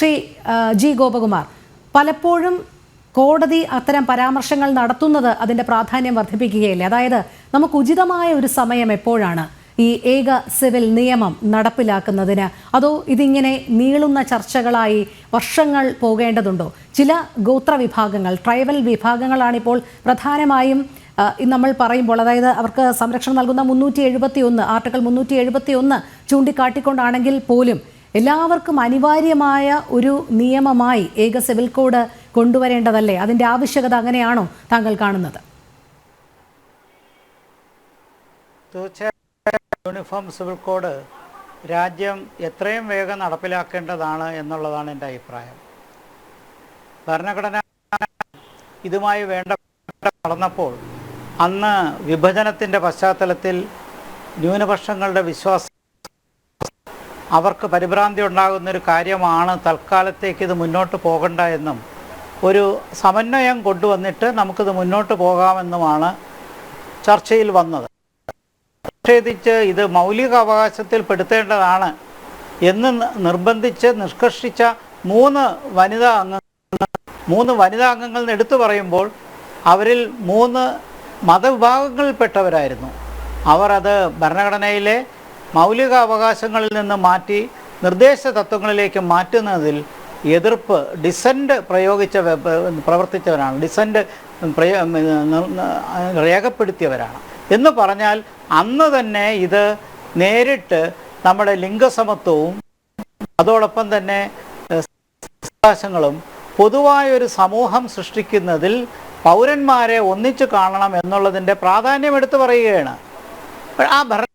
Shri G Gopakumar പലപ്പോഴും കോടതി അത്തരം പരാമർശങ്ങൾ നടത്തുന്നത് അതിന്റെ പ്രാധാന്യം വർദ്ധിപ്പിക്കുകയില്ലേ. അതായത് നമുക്ക് ഉചിതമായ ഒരു സമയം എപ്പോഴാണ് ഈ ഏക സിവിൽ നിയമം നടപ്പിലാക്കുന്നതിന്? അതോ ഇതിങ്ങനെ നീളുന്ന ചർച്ചകളായി വർഷങ്ങൾ പോകേണ്ടതുണ്ടോ? ചില ഗോത്ര വിഭാഗങ്ങൾ ട്രൈബൽ വിഭാഗങ്ങളാണിപ്പോൾ പ്രധാനമായും നമ്മൾ പറയുമ്പോൾ അതായത് അവർക്ക് സംരക്ഷണം നൽകുന്ന മുന്നൂറ്റി എഴുപത്തി ഒന്ന് ആർട്ടിക്കിൾ മുന്നൂറ്റി എഴുപത്തി ഒന്ന് ചൂണ്ടിക്കാട്ടിക്കൊണ്ടാണെങ്കിൽ പോലും എല്ലാവർക്കും അനിവാര്യമായ ഒരു നിയമമായി ഏക സിവിൽ കോഡ് കൊണ്ടുവരേണ്ടതല്ലേ? അതിന്റെ ആവശ്യകത അങ്ങനെയാണോ താങ്കൾ കാണുന്നത്? യൂണിഫോം സിവിൽ കോഡ് രാജ്യം എത്രയും വേഗം നടപ്പിലാക്കേണ്ടതാണ് എന്നുള്ളതാണ് എന്റെ അഭിപ്രായം. ഭരണഘടന ഇതുമായി വേണ്ട നടന്നപ്പോൾ അന്ന് വിഭജനത്തിന്റെ പശ്ചാത്തലത്തിൽ ന്യൂനപക്ഷങ്ങളുടെ വിശ്വാസം അവർക്ക് പരിഭ്രാന്തി ഉണ്ടാകുന്നൊരു കാര്യമാണ് തൽക്കാലത്തേക്ക് ഇത് മുന്നോട്ട് പോകണ്ട എന്നും ഒരു സമന്വയം കൊണ്ടുവന്നിട്ട് നമുക്കിത് മുന്നോട്ട് പോകാമെന്നുമാണ് ചർച്ചയിൽ വന്നത്. നിഷേധിച്ച് ഇത് മൗലിക അവകാശത്തിൽ പെടുത്തേണ്ടതാണ് എന്ന് നിർബന്ധിച്ച് നിഷ്കർഷിച്ച മൂന്ന് വനിതാ അംഗങ്ങൾ മൂന്ന് വനിതാ അംഗങ്ങൾ എന്ന് എടുത്തു പറയുമ്പോൾ അവരിൽ മൂന്ന് മതവിഭാഗങ്ങളിൽപ്പെട്ടവരായിരുന്നു. അവർ അത് ഭരണഘടനയിലെ മൗലിക അവകാശങ്ങളിൽ നിന്ന് മാറ്റി നിർദ്ദേശ തത്വങ്ങളിലേക്ക് മാറ്റുന്നതിൽ എതിർപ്പ് ഡിസന്റ് പ്രയോഗിച്ച പ്രവർത്തിച്ചവരാണ്. ഡിസന്റ് പ്രയോ രേഖപ്പെടുത്തിയവരാണ്. എന്ന് പറഞ്ഞാൽ അന്ന് തന്നെ ഇത് നേരിട്ട് നമ്മുടെ ലിംഗസമത്വവും അതോടൊപ്പം തന്നെ അവകാശങ്ങളും പൊതുവായൊരു സമൂഹം സൃഷ്ടിക്കുന്നതിൽ പൗരന്മാരെ ഒന്നിച്ചു കാണണം എന്നുള്ളതിന്റെ പ്രാധാന്യം എടുത്തു പറയുകയാണ്. ആ ഭരണ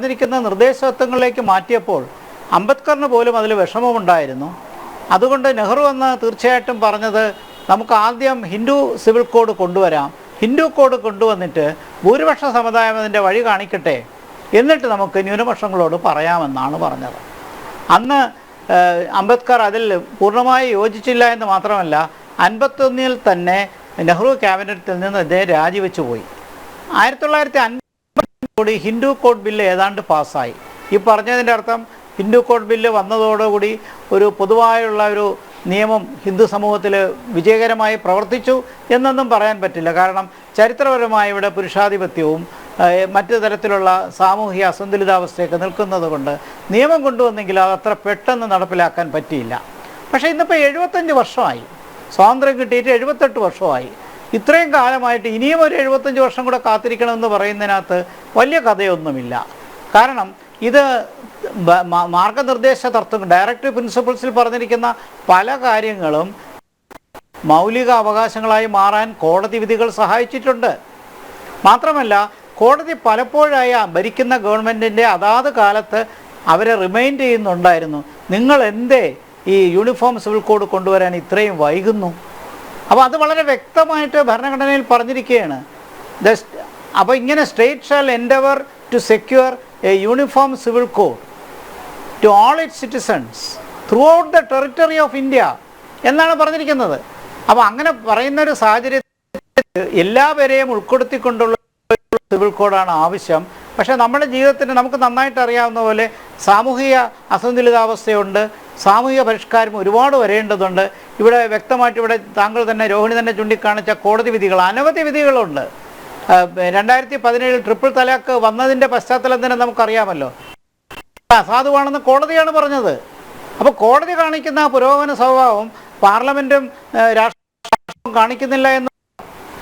പറഞ്ഞിരിക്കുന്ന നിർദ്ദേശത്വങ്ങളിലേക്ക് മാറ്റിയപ്പോൾ അംബേദ്കറിന് പോലും അതിൽ വിഷമമുണ്ടായിരുന്നു. അതുകൊണ്ട് നെഹ്റു എന്ന് തീർച്ചയായിട്ടും പറഞ്ഞത് നമുക്ക് ആദ്യം ഹിന്ദു സിവിൽ കോഡ് കൊണ്ടുവരാം. ഹിന്ദു കോഡ് കൊണ്ടുവന്നിട്ട് ഭൂരിപക്ഷ സമുദായം അതിന്റെ വഴി കാണിക്കട്ടെ എന്നിട്ട് നമുക്ക് ന്യൂനപക്ഷങ്ങളോട് പറയാമെന്നാണ് പറഞ്ഞത്. അന്ന് അംബേദ്കർ അതിൽ പൂർണമായി യോജിച്ചില്ല എന്ന് മാത്രമല്ല അൻപത്തൊന്നിൽ തന്നെ നെഹ്റു ക്യാബിനറ്റിൽ നിന്ന് അദ്ദേഹം രാജിവെച്ചു പോയി ആയിരത്തി തൊള്ളായിരത്തി കൂടി ഹിന്ദു കോഡ് ബില്ല് ഏതാണ്ട് പാസ്സായി. ഈ പറഞ്ഞതിന്റെ അർത്ഥം ഹിന്ദു കോഡ് ബില്ല് വന്നതോടുകൂടി ഒരു പൊതുവായുള്ള ഒരു നിയമം ഹിന്ദു സമൂഹത്തിൽ വിജയകരമായി പ്രവർത്തിച്ചു എന്നൊന്നും പറയാൻ പറ്റില്ല. കാരണം ചരിത്രപരമായി ഇവിടെ പുരുഷാധിപത്യവും മറ്റു തരത്തിലുള്ള സാമൂഹിക അസന്തുലിതാവസ്ഥയൊക്കെ നിൽക്കുന്നത് കൊണ്ട് നിയമം കൊണ്ടുവന്നെങ്കിൽ അത് അത്ര പെട്ടെന്ന് നടപ്പിലാക്കാൻ പറ്റിയില്ല. പക്ഷേ ഇന്നിപ്പോൾ എഴുപത്തഞ്ച് വർഷമായി. സ്വാതന്ത്ര്യം കിട്ടിയിട്ട് എഴുപത്തെട്ട് വർഷമായി. ഇത്രയും കാലമായിട്ട് ഇനിയും ഒരു എഴുപത്തഞ്ച് വർഷം കൂടെ കാത്തിരിക്കണമെന്ന് പറയുന്നതിനകത്ത് വലിയ കഥയൊന്നുമില്ല. കാരണം ഇത് മാർഗനിർദ്ദേശ തത്വങ്ങൾ ഡയറക്റ്റീവ് പ്രിൻസിപ്പിൾസിൽ പറഞ്ഞിരിക്കുന്ന പല കാര്യങ്ങളും മൗലിക അവകാശങ്ങളായി മാറാൻ കോടതി വിധികൾ സഹായിച്ചിട്ടുണ്ട്. മാത്രമല്ല കോടതി പലപ്പോഴായ ഭരിക്കുന്ന ഗവൺമെന്റിന്റെ അതാത് കാലത്ത് അവരെ റിമൈൻഡ് ചെയ്യുന്നുണ്ടായിരുന്നു നിങ്ങൾ എന്തേ ഈ യൂണിഫോം സിവിൽ കോഡ് കൊണ്ടുവരാൻ ഇത്രയും വൈകുന്നു? അപ്പോൾ അത് വളരെ വ്യക്തമായിട്ട് ഭരണഘടനയിൽ പറഞ്ഞിരിക്കുകയാണ്. ദ അപ്പോൾ ഇങ്ങനെ state shall endeavour to secure a uniform civil code to all it citizens throughout the territory of India എന്നാണ് പറഞ്ഞിരിക്കുന്നത്. അപ്പോൾ അങ്ങനെ പറയുന്ന ഒരു സാഹചര്യത്തിൽ എല്ലാവരെയും ഉൾപ്പെടുത്തിക്കൊണ്ടുള്ള സിവിൽ കോഡാണ് ആവശ്യം. പക്ഷേ നമ്മുടെ ജീവിതത്തിന് നമുക്ക് നന്നായിട്ട് അറിയാവുന്ന പോലെ സാമൂഹിക അസന്തുലിതാവസ്ഥയുണ്ട്. സാമൂഹിക പരിഷ്കാരം ഒരുപാട് വരേണ്ടതുണ്ട്. ഇവിടെ വ്യക്തമായിട്ട് ഇവിടെ താങ്കൾ തന്നെ രോഹിണി തന്നെ ചൂണ്ടിക്കാണിച്ച കോടതി വിധികൾ അനവധി വിധികളുണ്ട്. രണ്ടായിരത്തി പതിനേഴിൽ ട്രിപ്പിൾ തലാക്ക് വന്നതിന്റെ പശ്ചാത്തലം തന്നെ നമുക്കറിയാമല്ലോ അസാധുവാണെന്ന് കോടതിയാണ് പറഞ്ഞത്. അപ്പോൾ കോടതി കാണിക്കുന്ന പുരോഗമന സ്വഭാവം പാർലമെന്റും രാഷ്ട്രീയ കാണിക്കുന്നില്ല എന്ന്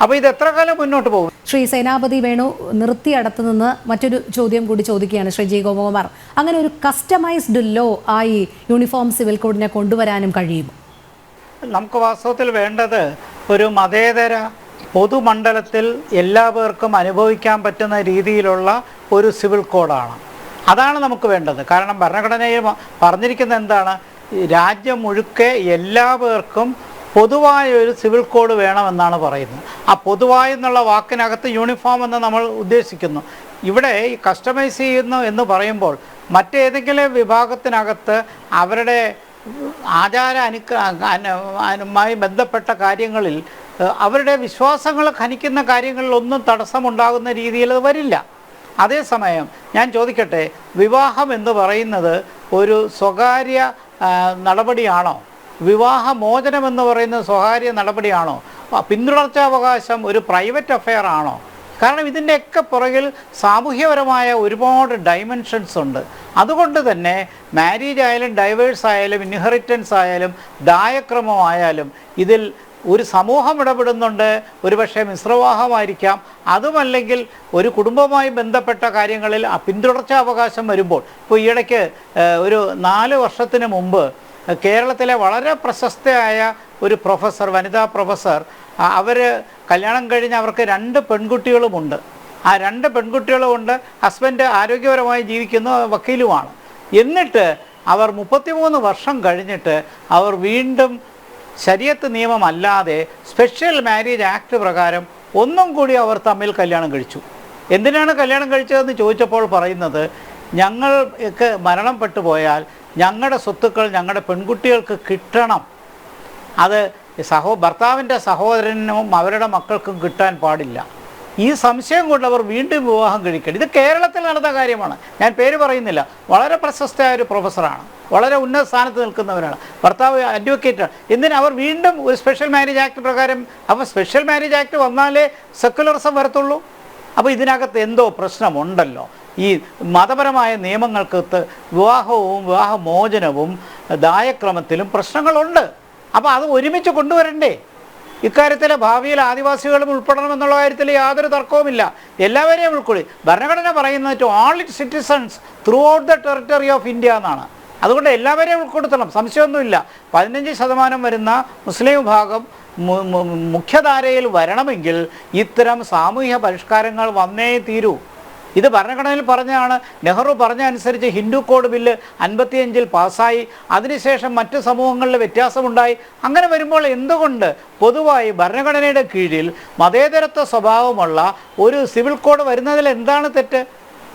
അപ്പോൾ ഇത് എത്ര കാലം മുന്നോട്ട് പോകും? ശ്രീ സേനാപതി വേണു നിർത്തി അടത്തു നിന്ന് മറ്റൊരു ചോദ്യം കൂടി ചോദിക്കുകയാണ് ശ്രീ ജി ഗോപകുമാർ. അങ്ങനെ ഒരു കസ്റ്റമൈസ്ഡ് ലോ ആയി യൂണിഫോം സിവിൽ കോഡിനെ കൊണ്ടുവരാനും കഴിയും നമുക്ക് വാസ്തവത്തിൽ വേണ്ടത് ഒരു മതേതര പൊതുമണ്ഡലത്തിൽ എല്ലാ പേർക്കും അനുഭവിക്കാൻ പറ്റുന്ന രീതിയിലുള്ള ഒരു സിവിൽ കോഡാണ് അതാണ് നമുക്ക് വേണ്ടത്. കാരണം ഭരണഘടനയിൽ പറഞ്ഞിരിക്കുന്ന എന്താണ്? രാജ്യം മുഴുക്കെ എല്ലാ പേർക്കും പൊതുവായ ഒരു സിവിൽ കോഡ് വേണമെന്നാണ് പറയുന്നത്. ആ പൊതുവായ എന്നുള്ള വാക്കിനകത്ത് യൂണിഫോം എന്ന് നമ്മൾ ഉദ്ദേശിക്കുന്നു. ഇവിടെ ഈ കസ്റ്റമൈസ് ചെയ്യുന്നു എന്ന് പറയുമ്പോൾ മറ്റേതെങ്കിലും വിഭാഗത്തിനകത്ത് അവരുടെ ആചാര അനുക്ക അനുമായി ബന്ധപ്പെട്ട കാര്യങ്ങളിൽ അവരുടെ വിശ്വാസങ്ങൾ ഖനിക്കുന്ന കാര്യങ്ങളിൽ ഒന്നും തടസ്സമുണ്ടാകുന്ന രീതിയിൽ അത് വരില്ല. അതേസമയം ഞാൻ ചോദിക്കട്ടെ വിവാഹം എന്ന് പറയുന്നത് ഒരു സ്വകാര്യ നടപടിയാണോ? വിവാഹമോചനം എന്ന് പറയുന്ന സ്വകാര്യ നടപടിയാണോ? പിന്തുടർച്ചാവകാശം ഒരു പ്രൈവറ്റ് അഫെയർ ആണോ? കാരണം ഇതിന്റെയൊക്കെ പുറകിൽ സാമൂഹ്യപരമായ ഒരുപാട് ഡൈമെൻഷൻസ് ഉണ്ട്. അതുകൊണ്ട് തന്നെ മാരീജ് ആയാലും ഡൈവേഴ്സ് ആയാലും ഇൻഹെറിറ്റൻസ് ആയാലും ദായക്രമമായാലും ഇതിൽ ഒരു സമൂഹം ഇടപെടുന്നുണ്ട്. ഒരുപക്ഷെ മിശ്രവാഹമായിരിക്കാം. അതുമല്ലെങ്കിൽ ഒരു കുടുംബവുമായി ബന്ധപ്പെട്ട കാര്യങ്ങളിൽ പിന്തുടർച്ചാവകാശം വരുമ്പോൾ ഇപ്പോൾ ഈയിടയ്ക്ക് ഒരു നാല് വർഷത്തിന് മുമ്പ് കേരളത്തിലെ വളരെ പ്രശസ്തയായ ഒരു പ്രൊഫസർ വനിതാ പ്രൊഫസർ അവർ കല്യാണം കഴിഞ്ഞ് അവർക്ക് രണ്ട് പെൺകുട്ടികളുമുണ്ട്. ആ രണ്ട് പെൺകുട്ടികളുമുണ്ട് ഹസ്ബൻഡ് ആരോഗ്യപരമായി ജീവിക്കുന്ന വക്കീലുമാണ്. എന്നിട്ട് അവർ മുപ്പത്തിമൂന്ന് വർഷം കഴിഞ്ഞിട്ട് അവർ വീണ്ടും ശരീരത്ത് നിയമമല്ലാതെ സ്പെഷ്യൽ മാരേജ് ആക്ട് പ്രകാരം ഒന്നും കൂടി അവർ തമ്മിൽ കല്യാണം കഴിച്ചു. എന്തിനാണ് കല്യാണം കഴിച്ചതെന്ന് ചോദിച്ചപ്പോൾ പറയുന്നത് ഞങ്ങൾക്ക് മരണം പോയാൽ ഞങ്ങളുടെ സ്വത്തുക്കൾ ഞങ്ങളുടെ പെൺകുട്ടികൾക്ക് കിട്ടണം. അത് സഹോ ഭർത്താവിന്റെ സഹോദരനും അവരുടെ മക്കൾക്കും കിട്ടാൻ പാടില്ല. ഈ സംശയം കൊണ്ടവർ വീണ്ടും വിവാഹം കഴിക്കണം ഇത് കേരളത്തിൽ നടന്ന കാര്യമാണ്. ഞാൻ പേര് പറയുന്നില്ല. വളരെ പ്രശസ്തയായ ഒരു പ്രൊഫസറാണ്. വളരെ ഉന്നത സ്ഥാനത്ത് നിൽക്കുന്നവരാണ് ഭർത്താവ് അഡ്വക്കേറ്റാണ് എന്തിന് അവർ വീണ്ടും ഒരു സ്പെഷ്യൽ മാരേജ് ആക്ട് പ്രകാരം? അപ്പോൾ സ്പെഷ്യൽ മാരേജ് ആക്ട് വന്നാലേ സെക്കുലറിസം വരത്തുള്ളൂ. അപ്പോൾ ഇതിനകത്ത് എന്തോ പ്രശ്നമുണ്ടല്ലോ. ഈ മതപരമായ നിയമങ്ങൾക്കകത്ത് വിവാഹവും വിവാഹമോചനവും ദായക്രമത്തിലും പ്രശ്നങ്ങളുണ്ട്. അപ്പോൾ അത് ഒരുമിച്ച് കൊണ്ടുവരണ്ടേ? ഇക്കാര്യത്തിൽ ഭാവിയിൽ ആദിവാസികളും ഉൾപ്പെടണം എന്നുള്ള കാര്യത്തിൽ യാതൊരു തർക്കവുമില്ല. എല്ലാവരെയും ഉൾക്കൊള്ളി. ഭരണഘടന പറയുന്നത് to all it citizens throughout the territory of India എന്നാണ്. അതുകൊണ്ട് എല്ലാവരെയും ഉൾപ്പെടുത്തണം സംശയമൊന്നുമില്ല. പതിനഞ്ച് ശതമാനം വരുന്ന മുസ്ലിം വിഭാഗം മുഖ്യധാരയിൽ വരണമെങ്കിൽ ഇത്തരം സാമൂഹ്യ പരിഷ്കാരങ്ങൾ വന്നേ തീരൂ. ഇത് ഭരണഘടനയിൽ പറഞ്ഞാണ് നെഹ്റു പറഞ്ഞ അനുസരിച്ച് ഹിന്ദു കോഡ് ബില്ല് അൻപത്തിയഞ്ചിൽ പാസ്സായി അതിനുശേഷം മറ്റ് സമൂഹങ്ങളിൽ വ്യത്യാസമുണ്ടായി അങ്ങനെ വരുമ്പോൾ എന്തുകൊണ്ട് പൊതുവായി ഭരണഘടനയുടെ കീഴിൽ മതേതരത്വ സ്വഭാവമുള്ള ഒരു സിവിൽ കോഡ് വരുന്നതിൽ എന്താണ് തെറ്റ്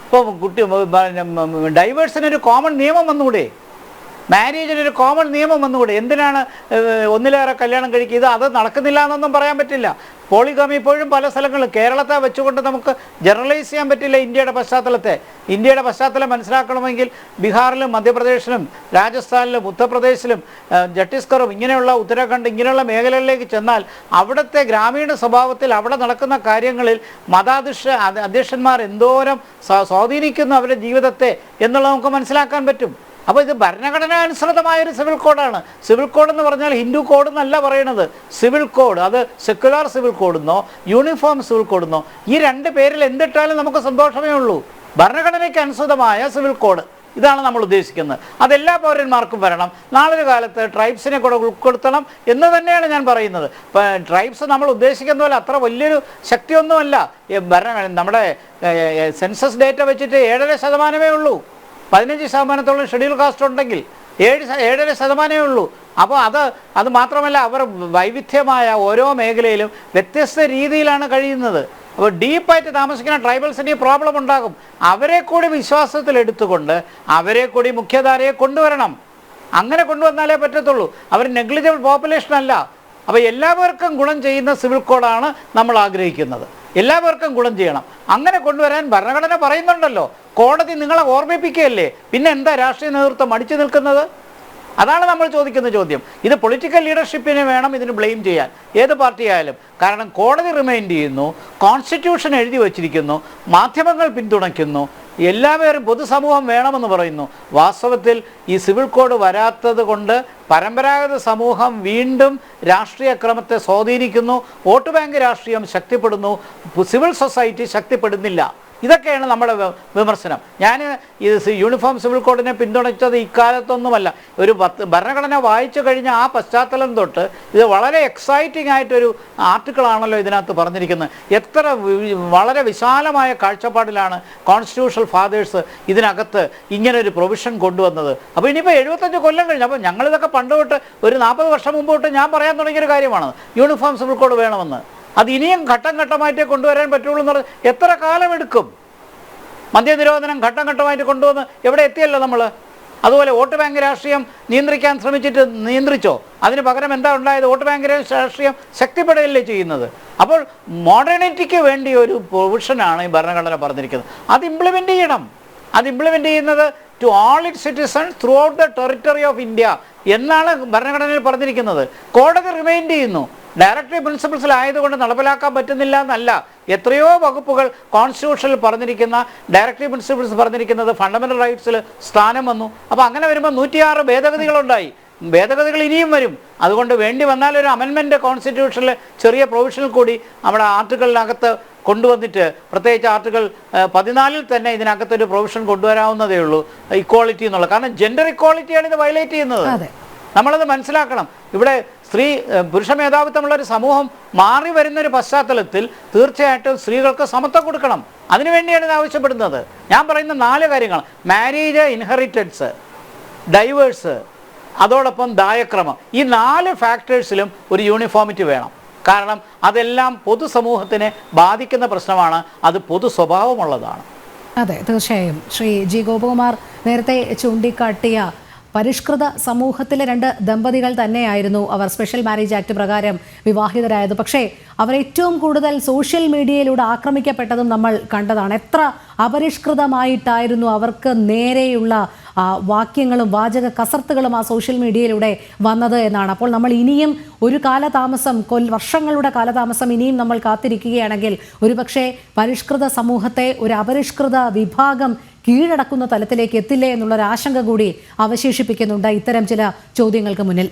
ഇപ്പോൾ കുട്ടി ഡൈവേഴ്സിനൊരു കോമൺ നിയമം വന്നുകൂടെ മാരേജിനൊരു കോമൺ നിയമം വന്നുകൂടെ? എന്തിനാണ് ഒന്നിലേറെ കല്യാണം കഴിക്കുക? ഇത് അത് നടക്കുന്നില്ല എന്നൊന്നും പറയാൻ പറ്റില്ല. പോളിഗാമി ഇപ്പോഴും പല സ്ഥലങ്ങളിലും. കേരളത്തെ വെച്ചുകൊണ്ട് നമുക്ക് ജനറലൈസ് ചെയ്യാൻ പറ്റില്ല ഇന്ത്യയുടെ പശ്ചാത്തലത്തെ. ഇന്ത്യയുടെ പശ്ചാത്തലം മനസ്സിലാക്കണമെങ്കിൽ ബീഹാറിലും മധ്യപ്രദേശിലും രാജസ്ഥാനിലും ഉത്തർപ്രദേശിലും ഛത്തീസ്ഗറും ഇങ്ങനെയുള്ള ഉത്തരാഖണ്ഡ് ഇങ്ങനെയുള്ള മേഖലകളിലേക്ക് ചെന്നാൽ അവിടുത്തെ ഗ്രാമീണ സ്വഭാവത്തിൽ അവിടെ നടക്കുന്ന കാര്യങ്ങളിൽ മതാധിഷ്ഠ അധ- അധ്യക്ഷന്മാർ എന്തോരം സ്വാ- സ്വാധീനിക്കുന്നു അവരുടെ ജീവിതത്തെ എന്നുള്ളത് നമുക്ക് മനസ്സിലാക്കാൻ പറ്റും. അപ്പോൾ ഇത് ഭരണഘടനാനുസൃതമായ ഒരു സിവിൽ കോഡാണ്. സിവിൽ കോഡ് എന്ന് പറഞ്ഞാൽ ഹിന്ദു കോഡ് എന്നല്ല പറയണത്. സിവിൽ കോഡ് അത് സെക്യുലർ സിവിൽ കോഡെന്നോ യൂണിഫോം സിവിൽ കോഡെന്നോ ഈ രണ്ട് പേരിൽ എന്തിട്ടാലും നമുക്ക് സന്തോഷമേ ഉള്ളൂ. ഭരണഘടനയ്ക്ക് അനുസൃതമായ സിവിൽ കോഡ്. ഇതാണ് നമ്മൾ ഉദ്ദേശിക്കുന്നത്. അതെല്ലാ പൗരന്മാർക്കും വരണം. നാളൊരു കാലത്ത് ട്രൈബ്സിനെ കൂടെ ഉൾപ്പെടുത്തണം എന്ന് തന്നെയാണ് ഞാൻ പറയുന്നത്. ട്രൈബ്സ് നമ്മൾ ഉദ്ദേശിക്കുന്ന പോലെ അത്ര വലിയൊരു ശക്തിയൊന്നുമല്ല. ഭരണ നമ്മുടെ സെൻസസ് ഡേറ്റ വെച്ചിട്ട് ഏഴര ശതമാനമേ ഉള്ളൂ. പതിനഞ്ച് ശതമാനത്തോളം ഷെഡ്യൂൾ കാസ്റ്റ് ഉണ്ടെങ്കിൽ ഏഴ് ഏഴര ശതമാനമേ ഉള്ളൂ. അപ്പോൾ അത് അത് മാത്രമല്ല അവർ വൈവിധ്യമായ ഓരോ മേഖലയിലും വ്യത്യസ്ത രീതിയിലാണ് കഴിയുന്നത്. അപ്പോൾ ഡീപ്പായിട്ട് താമസിക്കുന്ന ട്രൈബൽസിന് പ്രോബ്ലം ഉണ്ടാകും. അവരെ കൂടി വിശ്വാസത്തിലെടുത്തുകൊണ്ട് അവരെ കൂടി മുഖ്യധാരയെ കൊണ്ടുവരണം. അങ്ങനെ കൊണ്ടുവന്നാലേ പറ്റത്തുള്ളൂ. അവർ നെഗ്ലിജിബിൾ പോപ്പുലേഷൻ അല്ല. അപ്പോൾ എല്ലാവർക്കും ഗുണം ചെയ്യുന്ന സിവിൽ കോഡാണ് നമ്മൾ ആഗ്രഹിക്കുന്നത്. എല്ലാവർക്കും ഗുണം ചെയ്യണം. അങ്ങനെ കൊണ്ടുവരാൻ ഭരണഘടന പറയുന്നുണ്ടല്ലോ. കോടതി നിങ്ങളെ ഓർമ്മിപ്പിക്കുകയല്ലേ? പിന്നെ എന്താ രാഷ്ട്രീയ നേതൃത്വം അടിച്ചു നിൽക്കുന്നത്? അതാണ് നമ്മൾ ചോദിക്കുന്ന ചോദ്യം. ഇത് പൊളിറ്റിക്കൽ ലീഡർഷിപ്പിനെ വേണം ഇതിന് ബ്ലെയിം ചെയ്യാൻ. ഏത് പാർട്ടിയായാലും കാരണം കോടതി റിമൈൻഡ് ചെയ്യുന്നു കോൺസ്റ്റിറ്റ്യൂഷൻ എഴുതി വച്ചിരിക്കുന്നു മാധ്യമങ്ങൾ പിന്തുണയ്ക്കുന്നു എല്ലാവരും പൊതുസമൂഹം വേണമെന്ന് പറയുന്നു. വാസ്തവത്തിൽ ഈ സിവിൽ കോഡ് വരാത്തത് കൊണ്ട് പരമ്പരാഗത സമൂഹം വീണ്ടും രാഷ്ട്രീയ ക്രമത്തെ സ്വാധീനിക്കുന്നു. വോട്ട് ബാങ്ക് രാഷ്ട്രീയം ശക്തിപ്പെടുന്നു. Civil society ശക്തിപ്പെടുന്നില്ല. ഇതൊക്കെയാണ് നമ്മുടെ വിമർശനം. ഞാൻ ഇത് യൂണിഫോം സിവിൽ കോഡിനെ പിന്തുണച്ചത് ഇക്കാലത്തൊന്നുമല്ല. ഒരു പത്ത് ഭരണഘടന വായിച്ചു കഴിഞ്ഞ ആ പശ്ചാത്തലം തൊട്ട് ഇത് വളരെ എക്സൈറ്റിംഗ് ആയിട്ടൊരു ആർട്ടിക്കിളാണല്ലോ ഇതിനകത്ത് പറഞ്ഞിരിക്കുന്നത്. എത്ര വളരെ വിശാലമായ കാഴ്ചപ്പാടിലാണ് കോൺസ്റ്റിറ്റ്യൂഷണൽ ഫാദേഴ്സ് ഇതിനകത്ത് ഇങ്ങനെ ഒരു പ്രൊവിഷൻ കൊണ്ടുവന്നത്. അപ്പോൾ ഇനിയിപ്പോൾ എഴുപത്തഞ്ച് കൊല്ലം കഴിഞ്ഞു. അപ്പോൾ ഞങ്ങളിതൊക്കെ പണ്ട് തൊട്ട് ഒരു നാൽപ്പത് വർഷം മുമ്പ് തൊട്ട് ഞാൻ പറയാൻ തുടങ്ങിയൊരു കാര്യമാണ്. യൂണിഫോം സിവിൽ കോഡ് വേണമെന്ന്. അത് ഇനിയും ഘട്ടം ഘട്ടമായിട്ടേ കൊണ്ടുവരാൻ പറ്റുള്ളൂ എന്ന് പറഞ്ഞാൽ എത്ര കാലമെടുക്കും മദ്യനിരോധനം ഘട്ടം ഘട്ടമായിട്ട് കൊണ്ടുവന്ന് എവിടെ എത്തിയല്ലോ നമ്മൾ അതുപോലെ വോട്ട് ബാങ്ക് രാഷ്ട്രീയം നിയന്ത്രിക്കാൻ ശ്രമിച്ചിട്ട് നിയന്ത്രിച്ചോ? അതിന് പകരം എന്താ ഉണ്ടായത്? വോട്ട് ബാങ്ക് രാഷ്ട്രീയം ശക്തിപ്പെടുകയല്ലേ ചെയ്യുന്നത്? അപ്പോൾ മോഡേണിറ്റിക്ക് വേണ്ടി ഒരു പ്രൊവിഷനാണ് ഈ ഭരണഘടന പറഞ്ഞിരിക്കുന്നത്. അത് ഇംപ്ലിമെന്റ് ചെയ്യണം. അത് ഇംപ്ലിമെന്റ് ചെയ്യുന്നത് to all it citizens throughout the territory of India എന്നാണ് ഭരണഘടനയിൽ പറഞ്ഞിരിക്കുന്നത്. കോടതി റിമൈൻഡ് ചെയ്യുന്നു. ഡയറക്ടറി പ്രിൻസിപ്പിൾസിൽ ആയതുകൊണ്ട് നടപ്പിലാക്കാൻ പറ്റുന്നില്ല എന്നല്ല എത്രയോ വകുപ്പുകൾ കോൺസ്റ്റിറ്റ്യൂഷനിൽ പറഞ്ഞിരിക്കുന്ന ഡയറക്ടറി പ്രിൻസിപ്പിൾസ് പറഞ്ഞിരിക്കുന്നത് ഫണ്ടമെന്റൽ റൈറ്റ്സിൽ സ്ഥാനം വന്നു. അപ്പോൾ അങ്ങനെ വരുമ്പോൾ നൂറ്റിയാറ് ഭേദഗതികളുണ്ടായി. ഭേദഗതികൾ ഇനിയും വരും. അതുകൊണ്ട് വേണ്ടി വന്നാൽ ഒരു അമെൻമെന്റ് കോൺസ്റ്റിറ്റ്യൂഷനിൽ ചെറിയ പ്രൊവിഷനിൽ കൂടി നമ്മുടെ ആർട്ടിക്കിളിനകത്ത് കൊണ്ടുവന്നിട്ട് പ്രത്യേകിച്ച് ആർട്ടിക്കിൾ പതിനാലിൽ തന്നെ ഇതിനകത്തൊരു പ്രൊവിഷൻ കൊണ്ടുവരാവുന്നതേ ഉള്ളൂ. ഇക്വാളിറ്റി എന്നുള്ള. കാരണം ജെൻഡർ ഇക്വാളിറ്റിയാണ് ഇത് വയലേറ്റ് ചെയ്യുന്നത്. നമ്മളത് മനസ്സിലാക്കണം. ഇവിടെ സ്ത്രീ പുരുഷ മേധാവിത്വമുള്ള ഒരു സമൂഹം മാറി വരുന്ന ഒരു പശ്ചാത്തലത്തിൽ തീർച്ചയായിട്ടും സ്ത്രീകൾക്ക് സമത്വം കൊടുക്കണം. അതിനുവേണ്ടിയാണ് ഇത് ആവശ്യപ്പെടുന്നത്. ഞാൻ പറയുന്ന നാല് കാര്യങ്ങൾ. മാരേജ് ഇൻഹെറിറ്റൻസ് ഡൈവേഴ്സ് അതോടൊപ്പം ദായക്രമം. ഈ നാല് ഫാക്ടേഴ്സിലും ഒരു യൂണിഫോമിറ്റി വേണം. കാരണം അതെല്ലാം പൊതുസമൂഹത്തിനെ ബാധിക്കുന്ന പ്രശ്നമാണ്. അത് പൊതു സ്വഭാവമുള്ളതാണ് അതെ തീർച്ചയായും. ശ്രീ ജി ഗോപകുമാർ നേരത്തെ ചൂണ്ടിക്കാട്ടിയ പരിഷ്കൃത സമൂഹത്തിലെ രണ്ട് ദമ്പതികൾ തന്നെയായിരുന്നു അവർ. സ്പെഷ്യൽ മാരേജ് ആക്ട് പ്രകാരം വിവാഹിതരായത്. പക്ഷേ അവർ ഏറ്റവും കൂടുതൽ സോഷ്യൽ മീഡിയയിലൂടെ ആക്രമിക്കപ്പെട്ടതും നമ്മൾ കണ്ടതാണ്. എത്ര അപരിഷ്കൃതമായിട്ടായിരുന്നു അവർക്ക് നേരെയുള്ള വാക്യങ്ങളും വാചക കസർത്തുകളും ആ സോഷ്യൽ മീഡിയയിലൂടെ വന്നത് എന്നാണ്. അപ്പോൾ നമ്മൾ ഇനിയും ഒരു കാലതാമസം കൊൽ വർഷങ്ങളുടെ കാലതാമസം ഇനിയും നമ്മൾ കാത്തിരിക്കുകയാണെങ്കിൽ ഒരുപക്ഷെ പരിഷ്കൃത സമൂഹത്തെ ഒരു അപരിഷ്കൃത വിഭാഗം കീഴടക്കുന്ന തലത്തിലേക്ക് എത്തില്ലേ എന്നുള്ളൊരു ആശങ്ക കൂടി അവശേഷിപ്പിക്കുന്നുണ്ട് ഇത്തരം ചില ചോദ്യങ്ങൾക്ക് മുന്നിൽ.